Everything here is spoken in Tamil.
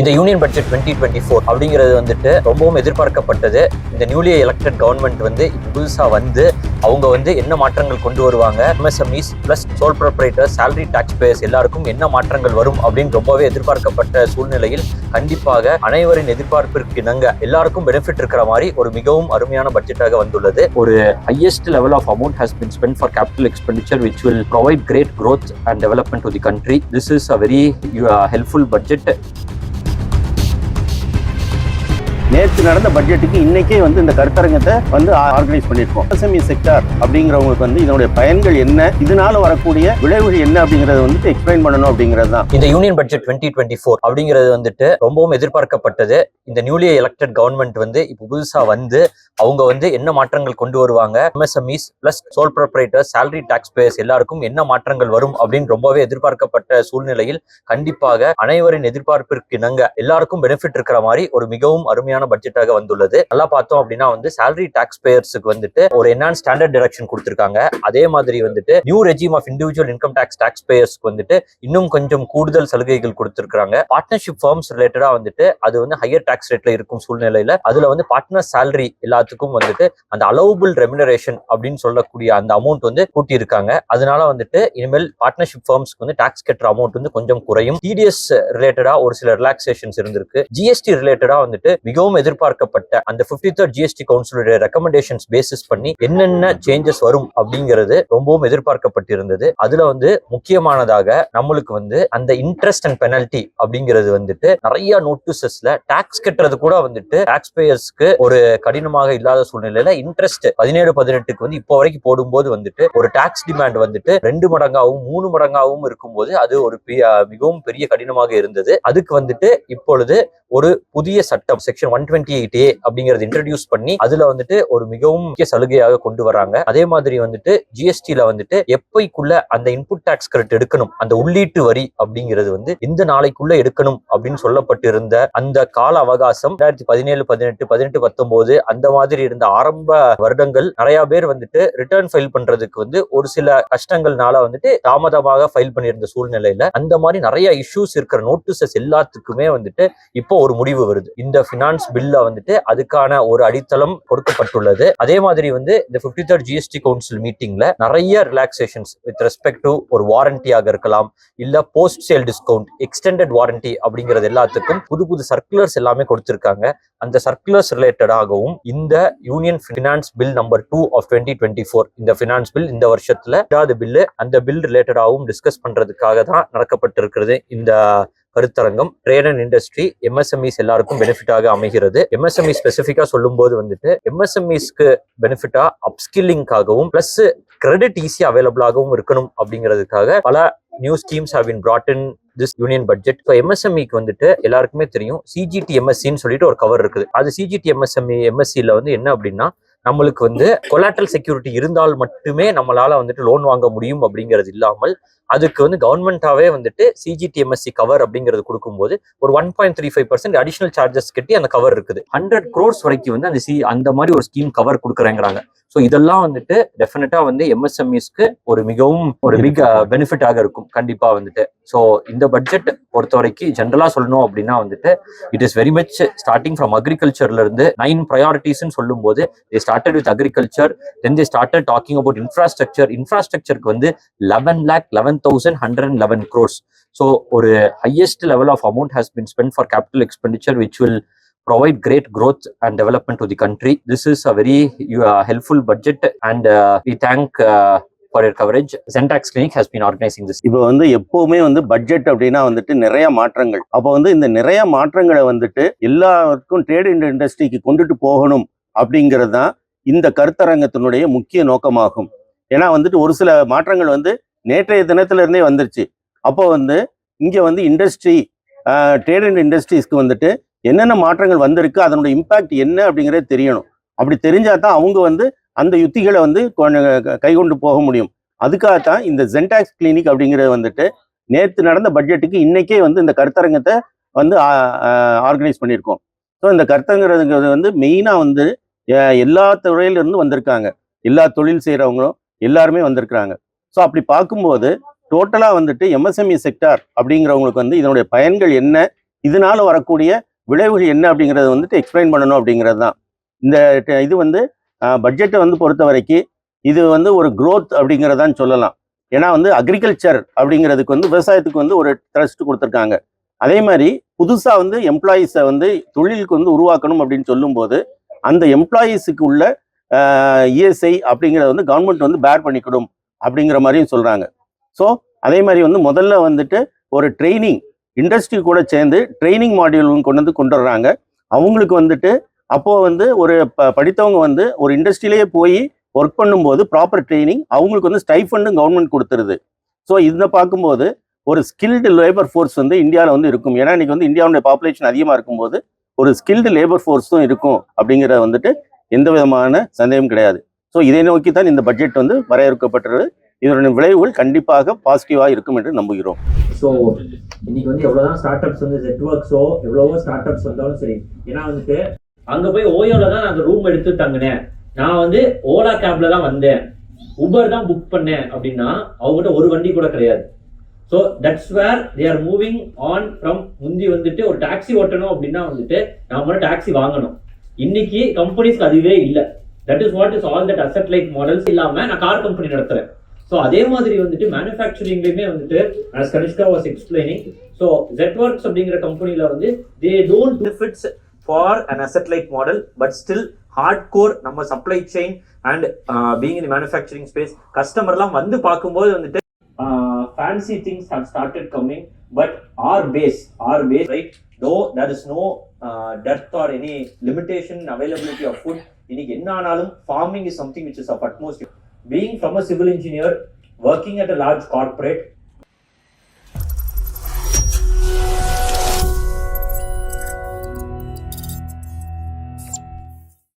இந்த union budget twenty twenty four அப்படிங்கிறது வந்துட்டு ரொம்பவும் எதிர்பார்க்கப்பட்டது. இந்த நியூலி எலெக்டட் கவர்மெண்ட் வந்து புதுசாக வந்து அவங்க வந்து என்ன மாற்றங்கள் கொண்டு வருவாங்க? MSMEs plus sole proprietor salary tax payers எல்லாருக்கும் என்ன மாற்றங்கள் வரும் அப்படின்னு ரொம்பவே எதிர்பார்க்கப்பட்ட சூழ்நிலையில் கண்டிப்பாக அனைவரின் எதிர்பார்ப்பிற்கு இணங்க எல்லாருக்கும் பெனிஃபிட் இருக்கிற மாதிரி ஒரு மிகவும் அருமையான பட்ஜெட்டாக வந்துள்ளது. ஒரு highest level of amount has been spend for capital expenditure which will provide great growth and development to the country this is a very helpful budget நேற்று நடந்த பட்ஜெட்டுக்கு இன்னைக்கே வந்து இந்த கருத்தரங்கத்தை வந்து ஆர்கனைஸ் பண்ணியிருக்கோம். எஸ்எம்இ செக்டார் அப்படிங்கிறவங்களுக்கு வந்து இதனுடைய பயன்கள் என்ன? இதனால வரக்கூடிய விளைவுகள் என்ன அப்படிங்கறத வந்து எக்ஸ்பிளைன் பண்ணணும் அப்படிங்கிறது தான். இந்த union budget twenty twenty four அப்படிங்கிறது வந்துட்டு ரொம்பவும் எதிர்பார்க்கப்பட்டது. இந்த நியூலி எலெக்டட் கவர்மெண்ட் வந்து இப்போ புதுசாக வந்து அவங்க வந்து என்ன மாற்றங்கள் கொண்டு வருவாங்க? MSMEs plus sole proprietor salary tax payers எல்லாருக்கும் என்ன மாற்றங்கள் வரும் அப்படின்னு ரொம்பவே எதிர்பார்க்கப்பட்ட சூழ்நிலையில் கண்டிப்பாக அனைவரின் எதிர்பார்ப்பிற்கு இணங்க எல்லாருக்கும் பெனிஃபிட் இருக்கிற மாதிரி ஒரு மிகவும் அருமையான பட்ஜெட்டாக வந்துள்ளது. நல்லா பார்த்தோம் அப்படின்னா வந்து சேலரி டாக்ஸ் பேயர்ஸுக்கு வந்துட்டு ஒரு என்ன ஸ்டாண்டர்ட் டிடக்ஷன் கொடுத்திருக்காங்க. அதே மாதிரி வந்துட்டு new regime of individual income tax tax பேயர்ஸ்க்கு வந்துட்டு இன்னும் கொஞ்சம் கூடுதல் சலுகைகள் கொடுத்திருக்காங்க பார்ட்னர்ஷிப் ஃபார்ம்ஸ் ரிலேட்டடா வந்துட்டு அது வந்து ஹையர் டாக்ஸ் ரேட்ல இருக்கும் சூழ்நிலையில அதுல வந்து பார்ட்னர் சேலரி எல்லாத்துக்கும் வந்துட்டு அந்த அலோவபிள் ரெமினரேஷன் அப்படின்னு சொல்லக்கூடிய அந்த அமௌண்ட் வந்து கூட்டியிருக்காங்க. அதனால வந்துட்டு இனிமேல் பார்ட்னர்ஷிப் ஃபார்ம்ஸ்க்கு வந்து டாக்ஸ் கட்டுற அமௌண்ட் வந்து கொஞ்சம் குறையும். டிடிஎஸ் ரிலேட்டடா ஒரு சில ரிலாக்ஸேஷன்ஸ் இருந்திருக்கு. ஜிஎஸ்டி ரிலேட்டடா வந்துட்டு மிகவும் எதிர்பார்க்கப்பட்ட அந்த 53rd தேர்ட் ஜிஎஸ்டி கவுன்சிலுடைய ரெக்கமெண்டேஷன்ஸ் பேசிஸ் பண்ணி என்னென்ன சேஞ்சஸ் வரும் அப்படிங்கிறது ரொம்பவும் எதிர்பார்க்கப்பட்டிருந்தது. அதுல வந்து முக்கியமானதாக நம்மளுக்கு வந்து அந்த இன்ட்ரெஸ்ட் அண்ட் பெனல்டி அப்படிங்கிறது வந்துட்டு நிறைய நோட்டீசஸ்ல டாக்ஸ் கட்டுறது கூட வந்துட்டு டாக்ஸ் பேயர்ஸ்க்கு ஒரு கடினமாக இல்லாத சூழ்நிலையில இன்ட்ரெஸ்ட் பதினேழு பதினெட்டுக்கு வந்து இப்போ வரைக்கும் போடும்போது வந்துட்டு ஒரு டாக்ஸ் டிமாண்ட் வந்துட்டு ரெண்டு மடங்காகவும் மூணு மடங்காகவும் இருக்கும்போது அது ஒரு பெரிய- மிகவும் பெரிய கடினமாக இருந்தது. அதுக்கு வந்துட்டு இப்பொழுது ஒரு புதிய சட்டம் section one twenty eight A அப்படிங்கறது இன்ட்ரடியூஸ் பண்ணி அதுல வந்துட்டு ஒரு மிகவும் முக்கிய சலுகையாக கொண்டு வராங்க. அதே மாதிரி வந்துட்டு ஜிஎஸ்டியில வந்துட்டு எப்பைக்குள்ள அந்த இன்புட் டாக்ஸ் கிரெடிட் எடுக்கணும் அந்த உள்ளீட்டு வரி அப்படிங்கிறது வந்து இந்த நாளைக்குள்ள எடுக்கணும் அப்படின்னு சொல்லப்பட்டிருந்த அந்த கால அவகாசம் ரெண்டாயிரத்தி பதினேழு பதினெட்டு பதினெட்டு பத்தொன்பது அந்த மாதிரி இருந்த ஆரம்ப வருடங்கள் நிறைய பேர் வந்துட்டு ரிட்டர்ன் ஃபைல் பண்றதுக்கு வந்து ஒரு சில கஷ்டங்கள்னால வந்துட்டு தாமதமாக ஃபைல் பண்ணியிருந்த சூழ்நிலையில அந்த மாதிரி நிறைய இஷ்யூஸ் இருக்கிற நோட்டீசஸ் எல்லாத்துக்குமே வந்துட்டு இப்போ ஒரு முடிவு வருது. இந்த ஃபினான்ஸ் பில்ல வந்துட்டு அதுக்கான ஒரு அடித்தளம் கொடுக்கப்பட்டுள்ளது. அதே மாதிரி வந்து இந்த 53rd தேர்ட் ஜிஎஸ்டி கவுன்சில் மீட்டிங்ல நிறைய ரிலாக்ஸேஷன்ஸ் வித் ரெஸ்பெக்ட் டு ஒரு வாரண்டியாக இருக்கலாம் இல்ல post sale discount extended warranty அப்படிங்கிறது எல்லாத்துக்கும் புது புது சர்க்குலர்ஸ் எல்லாமே கொடுத்திருக்காங்க. அந்த சர்க்குலர்ஸ் ரிலேட்டடாகவும் இந்த union finance bill number two of twenty twenty four இந்த ஃபினான்ஸ் பில் இந்த வருஷத்துல ரெண்டாவது பில்லு அந்த பில் ரிலேட்டடாகவும் டிஸ்கஸ் பண்றதுக்காக தான் நடக்கப்பட்டிருக்கிறது இந்த கருத்தரங்கம் ட்ரேட் அண்ட் இண்டஸ்ட்ரி எம்எஸ்எம்இஸ் எல்லாருக்கும் பெனிஃபிட்டாக அமைகிறது. எம்எஸ்எம்இ ஸ்பெசிஃபிக்காக சொல்லும்போது வந்துட்டு எம்எஸ்எம்இஸ்க்கு பெனிஃபிட்டா அப்ஸ்கில்லிங்காகவும் பிளஸ் கிரெடிட் ஈஸியாக அவைலபிளாகவும் இருக்கணும் அப்படிங்கிறதுக்காக பல new schemes have been brought in this union budget இப்போ எம்எஸ்எம்இக்கு வந்துட்டு எல்லாருக்குமே தெரியும் சிஜிடி எம்எஸ்சின்னு சொல்லிட்டு ஒரு கவர் இருக்குது. அது சிஜிடி எம்எஸ்எம்இ எம்எஸ்சியில் வந்து என்ன அப்படின்னா நம்மளுக்கு வந்து கொலாட்ரல் செக்யூரிட்டி இருந்தால் மட்டுமே நம்மளால வந்துட்டு லோன் வாங்க முடியும் அப்படிங்கிறது இல்லாமல் அதுக்கு வந்து கவர்மெண்ட்டாவே வந்துட்டு சிஜிடிஎம்எஸ்சி கவர் அப்படிங்கிறது கொடுக்கும்போது ஒரு one point three five percent additional charges கட்டி அந்த கவர் இருக்குது. ஹண்ட்ரட் க்ரோர்ஸ் வரைக்கும் வந்து அந்த சி அந்த மாதிரி ஒரு ஸ்கீம் கவர் கொடுக்குறேங்கிறாங்க. ஸோ இதெல்லாம் வந்துட்டு டெஃபினட்டா வந்து எம்எஸ்எம்இஸ்க்கு ஒரு மிகவும் ஒரு மிக பெனிஃபிட்டாக இருக்கும். கண்டிப்பா வந்துட்டு. ஸோ இந்த பட்ஜெட் பொறுத்த வரைக்கும் ஜென்ரலா சொல்லணும் அப்படின்னா வந்துட்டு it is very much starting from அக்ரிகல்ச்சர்ல இருந்து நைன் ப்ரையாரிட்டிஸ்னு சொல்லும்போது they started with agriculture then they started talking about infrastructure இன்ஃப்ராஸ்ட்ரக்சருக்கு வந்து eleven lakh eleven thousand hundred and eleven crores so ஒரு highest level of amount has been spend for capital expenditure which will provide great growth and development to the country. This is a very uh, helpful budget, and uh, we thank uh, for your organising this Clinic இப்போ வந்து எப்பவுமே வந்து பட்ஜெட் அப்படின்னா வந்துட்டு நிறைய மாற்றங்கள். அப்போ வந்து இந்த நிறைய மாற்றங்களை வந்துட்டு எல்லாருக்கும் ட்ரேட் இண்டஸ்ட்ரிக்கு கொண்டுட்டு போகணும் அப்படிங்கிறது தான் இந்த கருத்தரங்கத்தினுடைய முக்கிய நோக்கமாகும். ஏன்னா வந்துட்டு ஒரு சில மாற்றங்கள் வந்து நேற்றைய தினத்திலிருந்தே வந்துருச்சு. அப்போ வந்து இங்கே வந்து இண்டஸ்ட்ரி ட்ரேட் அண்ட் இண்டஸ்ட்ரீஸ்க்கு வந்துட்டு என்னென்ன மாற்றங்கள் வந்திருக்கு அதனுடைய இம்பாக்ட் என்ன அப்படிங்கிறது தெரியணும். அப்படி தெரிஞ்சால் தான் அவங்க வந்து அந்த யுத்திகளை வந்து கைகொண்டு க- போக முடியும். அதுக்காகத்தான் இந்த ஜென்டாக்ஸ் கிளினிக் அப்படிங்கிறது வந்துட்டு நேற்று நடந்த பட்ஜெட்டுக்கு இன்னைக்கே வந்து இந்த கருத்தரங்கத்தை வந்து ஆர்கனைஸ் பண்ணியிருக்கோம். ஸோ இந்த கருத்தரங்கிறது வந்து மெயினாக வந்து எல்லா துறையிலிருந்து வந்திருக்காங்க. எல்லா தொழில் செய்கிறவங்களும் எல்லாருமே வந்திருக்கிறாங்க. ஸோ அப்படி பார்க்கும்போது டோட்டலாக வந்துட்டு எம்எஸ்எம்இ செக்டார் அப்படிங்கிறவங்களுக்கு வந்து இதனுடைய பயன்கள் என்ன? இதனால வரக்கூடிய விளைவுகள் என்ன அப்படிங்கிறத வந்துட்டு எக்ஸ்பிளைன் பண்ணணும் அப்படிங்கிறது தான். இந்த ட- இது வந்து பட்ஜெட்டை வந்து பொறுத்த வரைக்கும் இது வந்து ஒரு க்ரோத் அப்படிங்கிறதான் சொல்லலாம். ஏன்னா வந்து அக்ரிகல்ச்சர் அப்படிங்கிறதுக்கு வந்து விவசாயத்துக்கு வந்து ஒரு ட்ரஸ்ட் கொடுத்துருக்காங்க. அதே மாதிரி புதுசாக வந்து எம்ப்ளாயீஸை வந்து தொழிலுக்கு வந்து உருவாக்கணும் அப்படின்னு சொல்லும்போது அந்த எம்ப்ளாயீஸுக்கு உள்ள இஎஸ்ஐ அப்படிங்கிறத வந்து கவர்மெண்ட் வந்து பேர் பண்ணிக்கணும். அப்படிங்கிற மாதிரியும் சொல்கிறாங்க ஸோ அதே மாதிரி வந்து முதல்ல வந்துட்டு ஒரு ட்ரைனிங் இண்டஸ்ட்ரி கூட சேர்ந்து ட்ரைனிங் மாடியூல் கொண்டு வந்து கொண்டு வர்றாங்க அவங்களுக்கு வந்துட்டு அப்போது வந்து ஒரு ப படித்தவங்க வந்து ஒரு இண்டஸ்ட்ரியிலேயே போய் ஒர்க் பண்ணும்போது ப்ராப்பர் ட்ரைனிங் அவங்களுக்கு வந்து ஸ்டைஃபண்டும் கவர்மெண்ட் கொடுத்துருது. ஸோ இதை பார்க்கும்போது ஒரு ஸ்கில்டு லேபர் ஃபோர்ஸ் வந்து இந்தியாவில் வந்து இருக்கும். ஏன்னா இன்றைக்கி வந்து இந்தியாவுடைய பாப்புலேஷன் அதிகமாக இருக்கும்போது ஒரு ஸ்கில்டு லேபர் ஃபோர்ஸும் இருக்கும் அப்படிங்கிறத வந்துட்டு எந்த விதமான சந்தேகம் கிடையாது. ஸோ இதை நோக்கி தான் இந்த பட்ஜெட் வந்து வரையறுக்கப்பட்டது இதனுடைய விளைவுகள் கண்டிப்பாக பாசிட்டிவாக இருக்கும் என்று நம்புகிறோம். ஸோ இன்னைக்கு வந்து எவ்வளோதான் ஸ்டார்ட் அப்ஸ் வந்து நெட்ஒர்க்ஸோ எவ்வளவோ ஸ்டார்ட் அப்ஸ் வந்தாலும் சரி ஏன்னா வந்துட்டு அங்கே போய் ஓயோவில் தான் நான் ரூம் எடுத்து தங்கினேன். நான் வந்து ஓலா கேப்ல தான் வந்தேன். உபர் தான் புக் பண்ணேன் அப்படின்னா அவங்ககிட்ட ஒரு வண்டி கூட கிடையாது. So that's where they are moving on from முந்தி வந்துட்டு ஒரு டாக்ஸி ஓட்டணும் அப்படின்னா வந்துட்டு நாம டாக்ஸி வாங்கணும். இன்னைக்கு கம்பெனிஸ்க்கு அதுவே இல்லை. That is what is all that asset like models இல்லாமல் நான் கார் கம்பெனி நடத்துறேன். ஸோ அதே மாதிரி வந்துட்டு மேனுஃபேக்சரிங்லேயுமே வந்துட்டு Kanishka was explaining so Zetwerk அப்படிங்கிற கம்பெனியில் வந்து they don't benefits for an asset like model but still hard core நம்ம supply chain and being in manufacturing space கஸ்டமர்லாம் வந்து பார்க்கும்போது வந்துட்டு fancy things have started coming but are base are base right though there is no dearth or any limitation availability of food இன்னைக்கு என்ன ஆனாலும் farming is something which is of utmost being from a civil engineer working at a large corporate